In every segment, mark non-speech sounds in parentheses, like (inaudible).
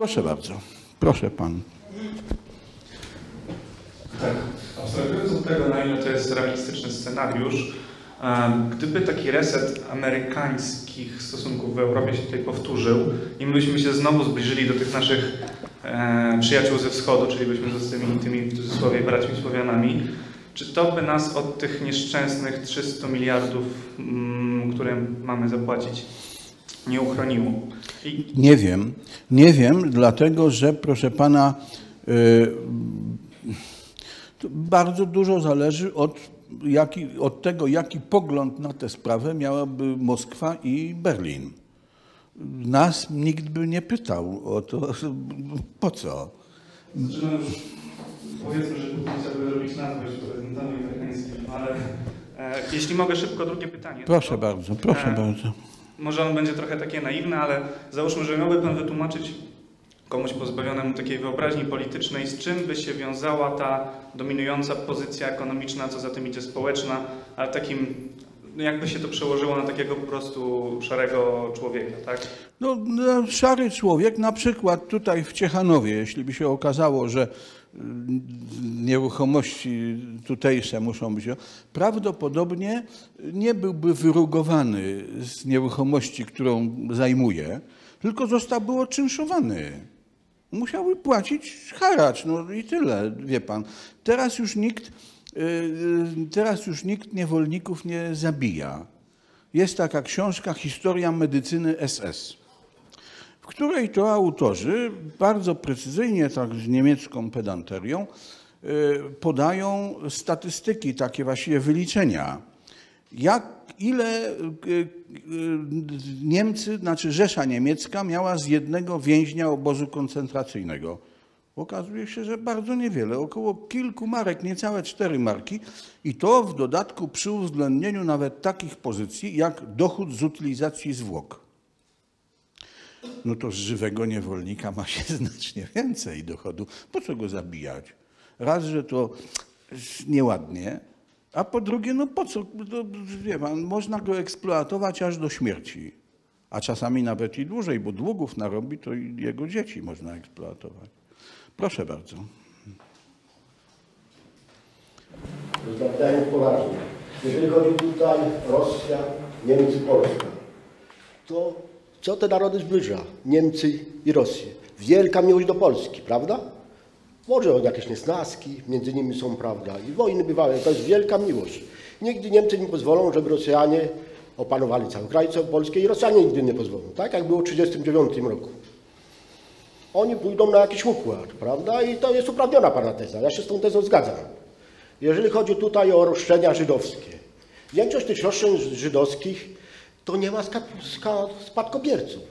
Proszę bardzo. Proszę pan. Tak, abstrahując od tego, na ile to jest realistyczny scenariusz, gdyby taki reset amerykańskich stosunków w Europie się tutaj powtórzył i my byśmy się znowu zbliżyli do tych naszych przyjaciół ze wschodu, czyli byśmy zostali tymi w cudzysłowie braćmi Słowianami, czy to by nas od tych nieszczęsnych 300 miliardów, mm, które mamy zapłacić, nie uchroniło? Nie wiem. Nie wiem, dlatego że, proszę pana, y, to bardzo dużo zależy od, jaki, od tego, jaki pogląd na tę sprawę miałaby Moskwa i Berlin. Nas nikt by nie pytał o to, (laughs) po co. Znaczy, no powiedzmy, że Putin chciałby robić nas być prezydentami amerykańskimi, ale e, jeśli mogę szybko drugie pytanie. Proszę to, bardzo, proszę e, bardzo. Może ono będzie trochę takie naiwne, ale załóżmy, że miałby Pan wytłumaczyć komuś pozbawionemu takiej wyobraźni politycznej, z czym by się wiązała ta dominująca pozycja ekonomiczna, co za tym idzie społeczna, ale takim, no jakby się to przełożyło na takiego po prostu szarego człowieka, tak? No, no, szary człowiek, na przykład tutaj w Ciechanowie, jeśli by się okazało, że nieruchomości tutejsze muszą być, prawdopodobnie nie byłby wyrugowany z nieruchomości, którą zajmuje, tylko zostałby oczynszowany. Musiałby płacić haracz, no i tyle, wie pan. Teraz już nikt, y, teraz już nikt niewolników nie zabija. Jest taka książka Historia medycyny SS której to autorzy bardzo precyzyjnie, tak z niemiecką pedanterią, y, podają statystyki, takie właściwie wyliczenia, jak, ile y, y, Niemcy, znaczy Rzesza Niemiecka miała z jednego więźnia obozu koncentracyjnego. Okazuje się, że bardzo niewiele, około kilku marek, niecałe cztery marki i to w dodatku przy uwzględnieniu nawet takich pozycji jak dochód z utylizacji zwłok no to z żywego niewolnika ma się (laughs) znacznie więcej dochodu. Po co go zabijać? Raz, że to nieładnie, a po drugie, no po co? No, wie pan, można go eksploatować aż do śmierci. A czasami nawet i dłużej, bo długów narobi, to i jego dzieci można eksploatować. Proszę bardzo. Rozmawiając poważnie, jeżeli chodzi tutaj Rosja, Niemcy, Polska, to co te narody zbliża? Niemcy i Rosję. Wielka miłość do Polski, prawda? Może jakieś niesnaski między nimi są, prawda? I wojny bywały, to jest wielka miłość. Nigdy Niemcy nie pozwolą, żeby Rosjanie opanowali cały kraj co polskie i Rosjanie nigdy nie pozwolą, tak jak było w 1939 roku. Oni pójdą na jakiś układ, prawda? I to jest uprawniona pana teza. Ja się z tą tezą zgadzam. Jeżeli chodzi tutaj o roszczenia żydowskie, większość tych roszczeń żydowskich to nie ma spadkobierców.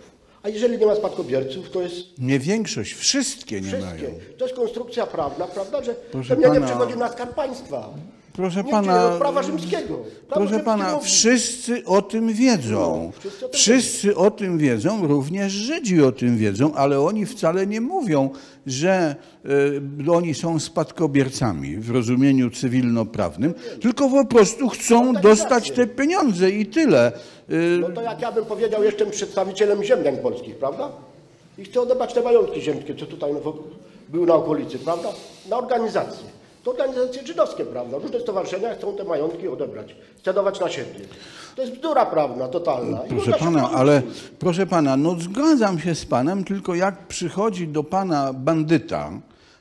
A jeżeli nie ma spadkobierców, to jest Nie większość, wszystkie nie wszystkie. mają. To jest konstrukcja prawna, prawda, że Proszę to nie pana- przechodzi na skarb państwa. Proszę Nie pana, prawa rzymskiego. Prawo Proszę pana, mówi- wszyscy o tym wiedzą. No, wszyscy o tym Wszyscy o tym wiedzą, również Żydzi o tym wiedzą, ale oni wcale nie mówią, że y, oni są spadkobiercami w rozumieniu cywilnoprawnym, tylko po prostu chcą tak dostać te pieniądze i tyle. Y, No to jak ja bym powiedział, jestem przedstawicielem ziemian polskich, prawda? I chcę odebrać te majątki ziemskie, co tutaj no, były na okolicy, prawda? Na organizacje. To organizacje żydowskie, prawda? Różne stowarzyszenia chcą te majątki odebrać, scedować na siebie. To jest bzdura prawna, totalna. I Proszę pana, ale proszę pana, no zgadzam się z panem, tylko jak przychodzi do pana bandyta,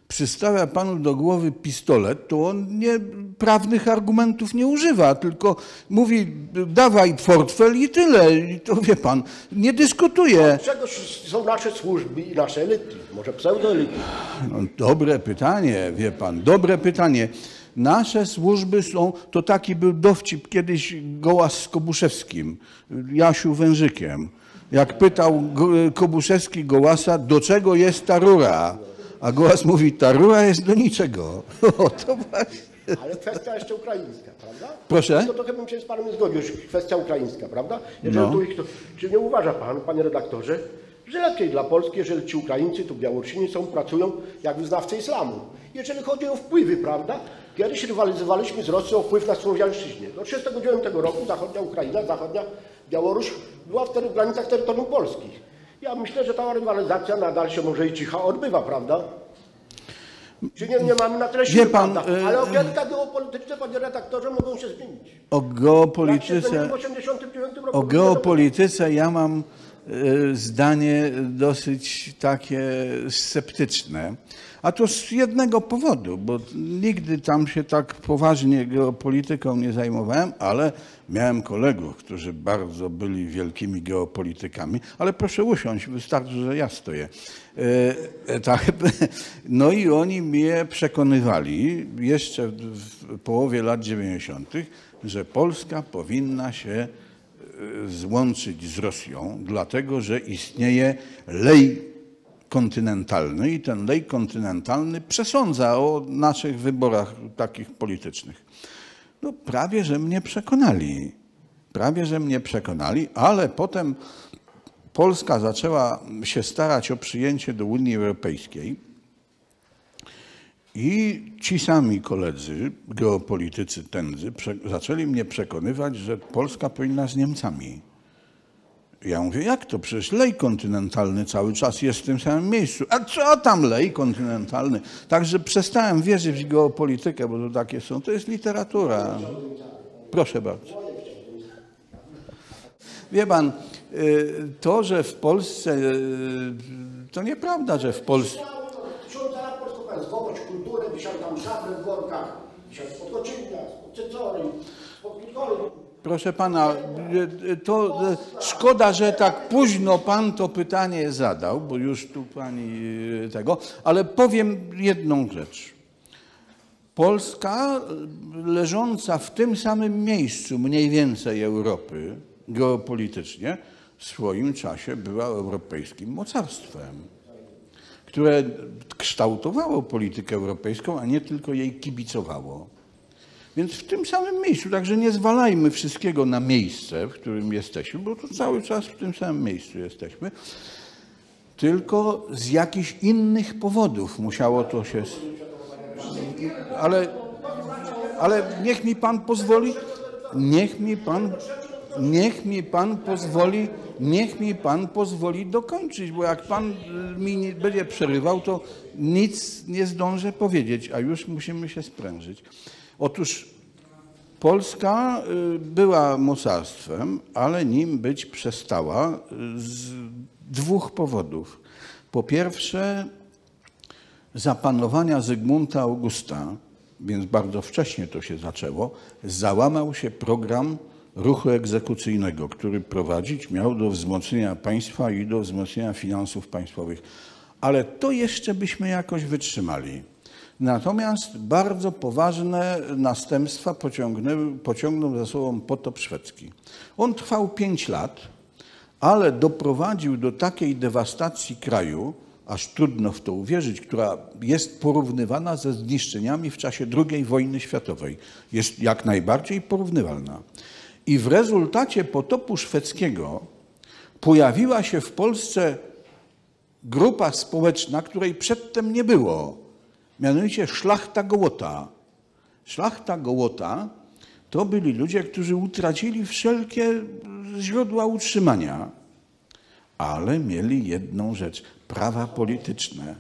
przystawia panu do głowy pistolet, to on nie, prawnych argumentów nie używa, tylko mówi dawaj portfel i tyle. I to wie pan, nie dyskutuje. Czegoś są nasze służby i nasze elity, może pseudoelity. No, dobre pytanie, wie pan, dobre pytanie. Nasze służby są, to taki był dowcip kiedyś Gołas z Kobuszewskim, Jasiu Wężykiem. Jak pytał Kobuszewski Gołasa, do czego jest ta rura? A Gołas mówi, ta rura jest do niczego. (laughs) O, to właśnie. Ale kwestia jeszcze ukraińska, prawda? Proszę? To trochę bym się z panem zgodził, kwestia ukraińska, prawda? Jeżeli No. tu ich to, czy nie uważa pan, panie redaktorze, że lepiej dla Polski, jeżeli ci Ukraińcy, tu Białorusini są, pracują jak wyznawcy islamu. Jeżeli chodzi o wpływy, prawda? Kiedyś rywalizowaliśmy z Rosją o wpływ na Słowiańszczyźnie. Do 1939 roku zachodnia Ukraina, zachodnia Białoruś była w ter- w granicach terytorium polskich. Ja myślę, że ta rywalizacja nadal się może i cicha odbywa, prawda? Czy nie, nie mamy na tyle siły, pan, prawda? e, Ale okienka geopolityczne, panie redaktorze, mogą się zmienić. O geopolityce, 89 roku. o geopolityce ja mam e, zdanie dosyć takie sceptyczne. A to z jednego powodu, bo nigdy tam się tak poważnie geopolityką nie zajmowałem, ale miałem kolegów, którzy bardzo byli wielkimi geopolitykami. Ale proszę usiąść, wystarczy, że ja stoję. E, e, tak. No i oni mnie przekonywali jeszcze w, połowie lat 90., że Polska powinna się e, złączyć z Rosją, dlatego że istnieje lej kontynentalny i ten lej kontynentalny przesądza o naszych wyborach takich politycznych. No prawie, że mnie przekonali. Prawie, że mnie przekonali, ale potem Polska zaczęła się starać o przyjęcie do Unii Europejskiej i ci sami koledzy, geopolitycy tędzy, zaczęli mnie przekonywać, że Polska powinna z Niemcami. Ja mówię, jak to? Przecież lej kontynentalny cały czas jest w tym samym miejscu. A co tam lej kontynentalny? Także przestałem wierzyć w geopolitykę, bo to takie są. To jest literatura. Proszę bardzo. Wie pan, y, to, że w Polsce, y, to nieprawda, że w Polsce... Kulturę, tam w workach. Proszę pana, y, to szkoda, że tak późno pan to pytanie zadał, bo już tu pani tego, ale powiem jedną rzecz. Polska, leżąca w tym samym miejscu mniej więcej Europy geopolitycznie, w swoim czasie była europejskim mocarstwem, które kształtowało politykę europejską, a nie tylko jej kibicowało. Więc w tym samym miejscu, także nie zwalajmy wszystkiego na miejsce, w którym jesteśmy, bo to cały czas w tym samym miejscu jesteśmy, tylko z jakichś innych powodów musiało to się. Ale, ale niech mi pan pozwoli, niech mi pan, niech mi pan pozwoli, niech mi pan pozwoli dokończyć, bo jak pan mi nie będzie przerywał, to nic nie zdążę powiedzieć, a już musimy się sprężyć. Otóż Polska y, była mocarstwem, ale nim być przestała y, z dwóch powodów. Po pierwsze, zapanowania Zygmunta Augusta, więc bardzo wcześnie to się zaczęło, załamał się program ruchu egzekucyjnego, który prowadzić miał do wzmocnienia państwa i do wzmocnienia finansów państwowych. Ale to jeszcze byśmy jakoś wytrzymali. Natomiast bardzo poważne następstwa pociągnął za sobą potop szwedzki. On trwał pięć lat, ale doprowadził do takiej dewastacji kraju, aż trudno w to uwierzyć, która jest porównywana ze zniszczeniami w czasie II wojny światowej. Jest jak najbardziej porównywalna. I w rezultacie potopu szwedzkiego pojawiła się w Polsce grupa społeczna, której przedtem nie było mianowicie szlachta Gołota. Szlachta Gołota to byli ludzie, którzy utracili wszelkie źródła utrzymania, ale mieli jedną rzecz prawa polityczne.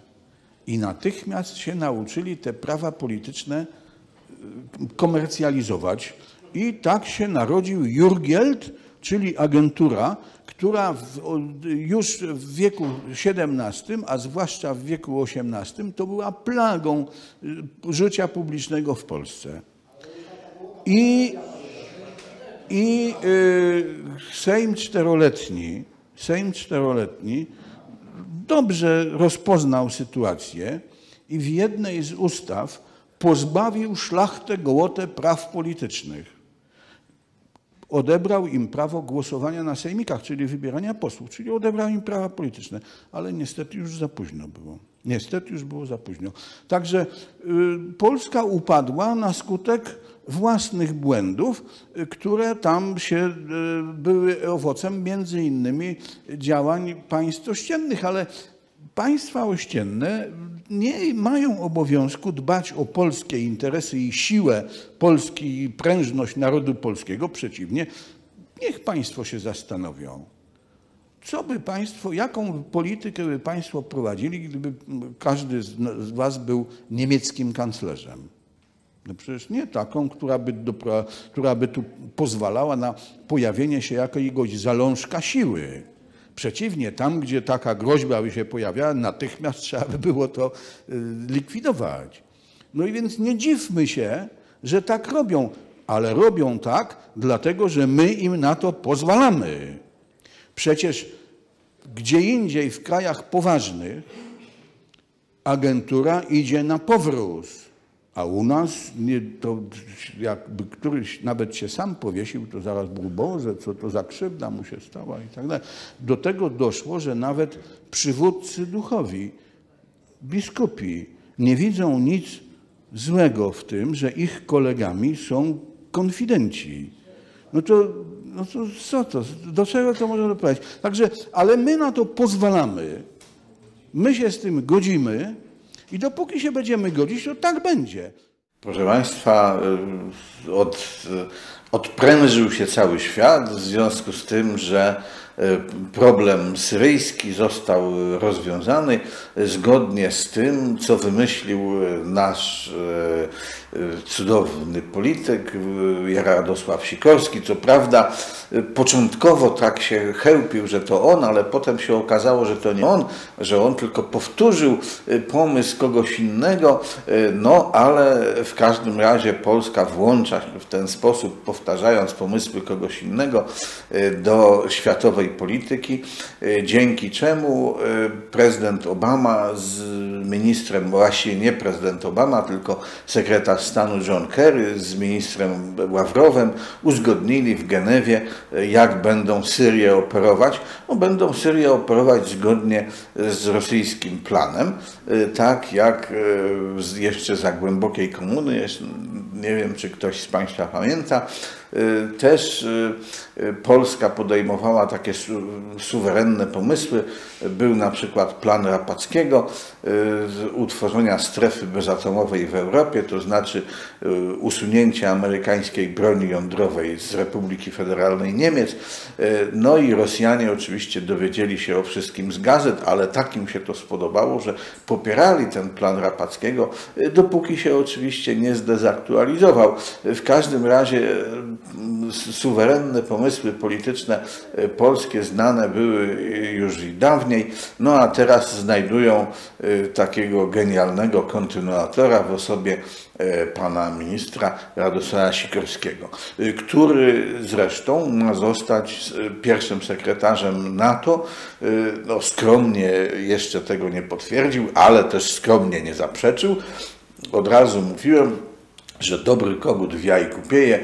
I natychmiast się nauczyli te prawa polityczne y, komercjalizować. I tak się narodził Jurgield, czyli agentura, która w, już w wieku XVII, a zwłaszcza w wieku XVIII, to była plagą y, życia publicznego w Polsce. I, i y, Sejm czteroletni, Sejm czteroletni dobrze rozpoznał sytuację i w jednej z ustaw pozbawił szlachtę Gołotę praw politycznych odebrał im prawo głosowania na sejmikach, czyli wybierania posłów, czyli odebrał im prawa polityczne, ale niestety już za późno było. Niestety już było za późno. Także y, Polska upadła na skutek własnych błędów, y, które tam się y, były owocem między innymi działań państw ościennych, ale państwa ościenne nie mają obowiązku dbać o polskie interesy i siłę Polski i prężność narodu polskiego. Przeciwnie, niech państwo się zastanowią, Co by państwo, jaką politykę by państwo prowadzili, gdyby każdy z, was był niemieckim kanclerzem? No przecież nie taką, która by, która by tu pozwalała na pojawienie się jakiegoś zalążka siły. Przeciwnie, tam, gdzie taka groźba by się pojawiała, natychmiast trzeba by było to y, likwidować. No i więc nie dziwmy się, że tak robią, ale robią tak, dlatego że my im na to pozwalamy. Przecież gdzie indziej w krajach poważnych agentura idzie na powróz, a u nas nie, to jakby któryś nawet się sam powiesił, to zaraz był Boże, co to za krzywda mu się stała i tak dalej. Do tego doszło, że nawet przywódcy duchowi, biskupi nie widzą nic złego w tym, że ich kolegami są konfidenci. No to, no to co to? Do czego to może doprowadzić? Także, ale my na to pozwalamy. My się z tym godzimy i dopóki się będziemy godzić, to tak będzie. Proszę Państwa, y, od, y, odprężył się cały świat w związku z tym, że problem syryjski został rozwiązany zgodnie z tym, co wymyślił nasz cudowny polityk Radosław Sikorski. Co prawda początkowo tak się chełpił, że to on, ale potem się okazało, że to nie on, że on tylko powtórzył pomysł kogoś innego, no ale w każdym razie Polska włącza się w ten sposób, powtarzając pomysły kogoś innego do światowej polityki, dzięki czemu prezydent Obama z ministrem, właśnie nie prezydent Obama, tylko sekretarz stanu John Kerry z ministrem Ławrowem uzgodnili w Genewie, jak będą Syrię operować. No, będą Syrię operować zgodnie z rosyjskim planem, tak jak jeszcze za głębokiej komuny, nie wiem czy ktoś z Państwa pamięta, też Polska podejmowała takie suwerenne pomysły. Był na przykład plan Rapackiego utworzenia strefy bezatomowej w Europie, to znaczy usunięcia amerykańskiej broni jądrowej z Republiki Federalnej Niemiec. No i Rosjanie oczywiście dowiedzieli się o wszystkim z gazet, ale tak im się to spodobało, że popierali ten plan Rapackiego, dopóki się oczywiście nie zdezaktualizował. W każdym razie suwerenne pomysły polityczne polskie znane były już i dawniej, no a teraz znajdują takiego genialnego kontynuatora w osobie pana ministra Radosława Sikorskiego, który zresztą ma zostać pierwszym sekretarzem NATO. No, skromnie jeszcze tego nie potwierdził, ale też skromnie nie zaprzeczył. Od razu mówiłem, że dobry kogut w jajku pieje.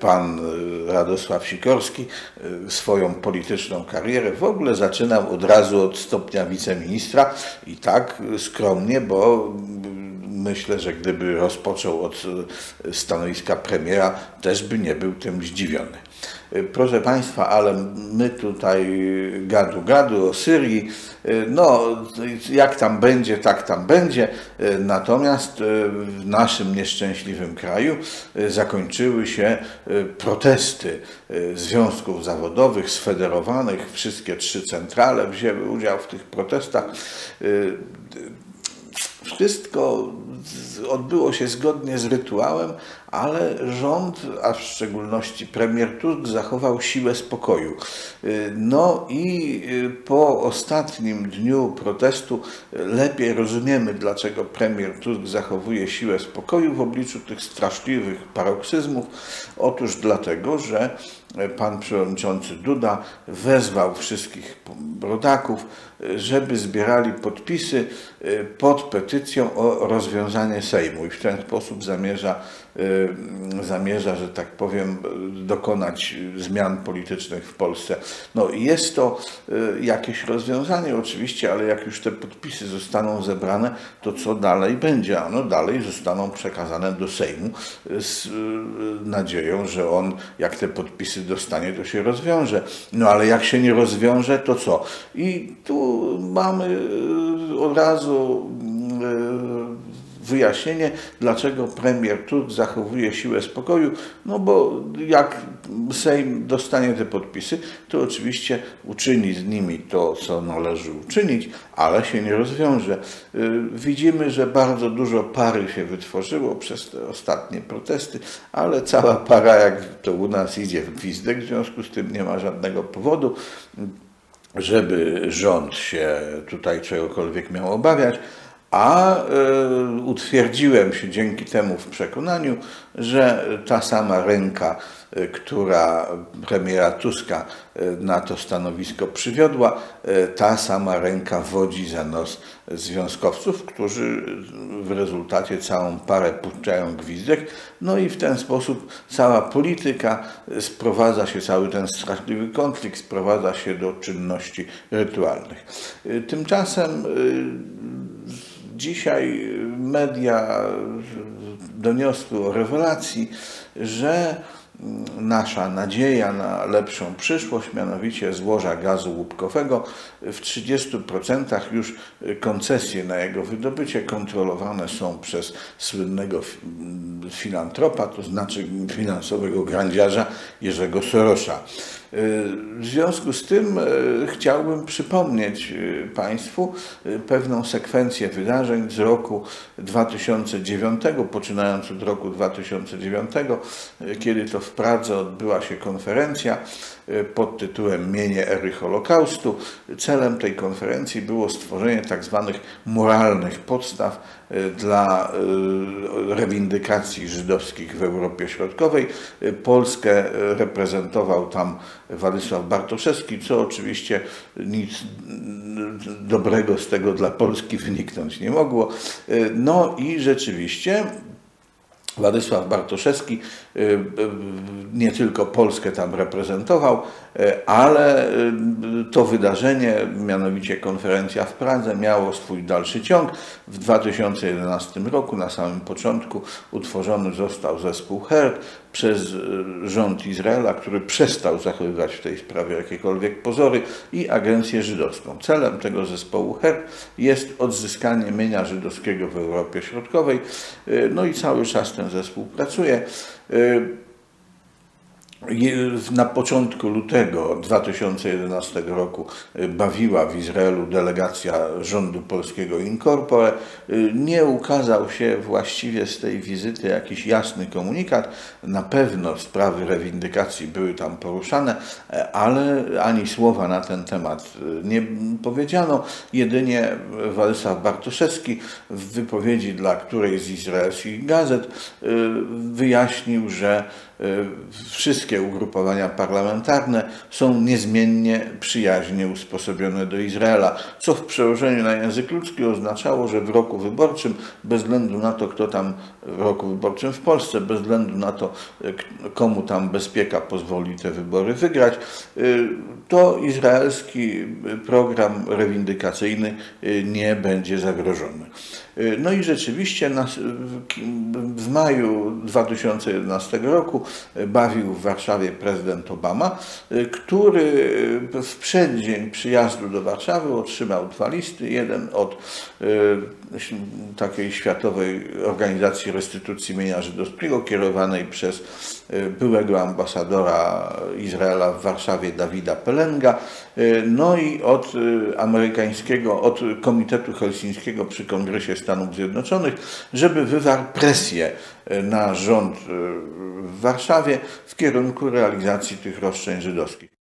Pan Radosław Sikorski swoją polityczną karierę w ogóle zaczynał od razu od stopnia wiceministra i tak skromnie, bo myślę, że gdyby rozpoczął od stanowiska premiera, też by nie był tym zdziwiony. Proszę Państwa, ale my tutaj gadu gadu o Syrii, no jak tam będzie, tak tam będzie. Natomiast w naszym nieszczęśliwym kraju zakończyły się protesty związków zawodowych, sfederowanych. Wszystkie trzy centrale wzięły udział w tych protestach. Wszystko odbyło się zgodnie z rytuałem, ale rząd, a w szczególności premier Tusk, zachował siłę spokoju. No i po ostatnim dniu protestu lepiej rozumiemy, dlaczego premier Tusk zachowuje siłę spokoju w obliczu tych straszliwych paroksyzmów. Otóż dlatego, że pan przewodniczący Duda wezwał wszystkich rodaków, żeby zbierali podpisy pod petycją o rozwiązanie Sejmu i w ten sposób zamierza, zamierza, że tak powiem, dokonać zmian politycznych w Polsce. No jest to jakieś rozwiązanie oczywiście, ale jak już te podpisy zostaną zebrane, to co dalej będzie? Ano dalej zostaną przekazane do Sejmu z nadzieją, że on, jak te podpisy dostanie, to się rozwiąże. No ale jak się nie rozwiąże, to co? I tu mamy od razu wyjaśnienie, dlaczego premier Tusk zachowuje siłę spokoju, no bo jak Sejm dostanie te podpisy, to oczywiście uczyni z nimi to, co należy uczynić, ale się nie rozwiąże. Y, widzimy, że bardzo dużo pary się wytworzyło przez te ostatnie protesty, ale cała para, jak to u nas idzie w gwizdek, w związku z tym nie ma żadnego powodu, żeby rząd się tutaj czegokolwiek miał obawiać a y, utwierdziłem się dzięki temu w przekonaniu, że ta sama ręka, y, która premiera Tuska y, na to stanowisko przywiodła, ta sama ręka wodzi za nos związkowców, którzy w rezultacie całą parę puszczają gwizdek, no i w ten sposób cała polityka sprowadza się, cały ten straszliwy konflikt sprowadza się do czynności rytualnych. Tymczasem Dzisiaj media doniosły o rewelacji, że nasza nadzieja na lepszą przyszłość, mianowicie złoża gazu łupkowego, w 30% już koncesje na jego wydobycie kontrolowane są przez słynnego filantropa, to znaczy finansowego grandziarza Jerzego Sorosza. W związku z tym e, chciałbym przypomnieć e, Państwu e, pewną sekwencję wydarzeń z roku 2009, poczynając od roku 2009, kiedy to w Pradze odbyła się konferencja pod tytułem Mienie ery Holokaustu. Celem tej konferencji było stworzenie tak zwanych moralnych podstaw dla rewindykacji żydowskich w Europie Środkowej. Polskę reprezentował tam Władysław Bartoszewski, co oczywiście nic dobrego z tego dla Polski wyniknąć nie mogło. No i rzeczywiście Władysław Bartoszewski y, y, nie tylko Polskę tam reprezentował, y, ale to wydarzenie, mianowicie konferencja w Pradze, miało swój dalszy ciąg. W 2011 roku, na samym początku, utworzony został zespół HERD przez rząd Izraela, który przestał zachowywać w tej sprawie jakiekolwiek pozory i agencję żydowską. Celem tego zespołu HERD jest odzyskanie mienia żydowskiego w Europie Środkowej. No i cały czas ten zespół pracuje. Y, na początku lutego 2011 roku y, bawiła w Izraelu delegacja rządu polskiego Incorpore. Y, nie ukazał się właściwie z tej wizyty jakiś jasny komunikat. Na pewno sprawy rewindykacji były tam poruszane, e, ale ani słowa na ten temat y, nie powiedziano. Jedynie Władysław Bartoszewski w wypowiedzi dla którejś z izraelskich gazet wyjaśnił, że wszystkie ugrupowania parlamentarne są niezmiennie przyjaźnie usposobione do Izraela, co w przełożeniu na język ludzki oznaczało, że w roku wyborczym, bez względu na to, kto tam roku wyborczym w Polsce, bez względu na to, komu tam bezpieka pozwoli te wybory wygrać, to izraelski program rewindykacyjny nie będzie zagrożony. No i rzeczywiście w maju 2011 roku bawił w Warszawie prezydent Obama, który w przeddzień przyjazdu do Warszawy otrzymał dwa listy. Jeden od takiej światowej organizacji restytucji mienia żydowskiego kierowanej przez e, byłego ambasadora Izraela w Warszawie Dawida Pelenga, e, no i od amerykańskiego, od Komitetu Helsińskiego przy Kongresie Stanów Zjednoczonych, żeby wywarł presję na rząd w Warszawie w kierunku realizacji tych roszczeń żydowskich.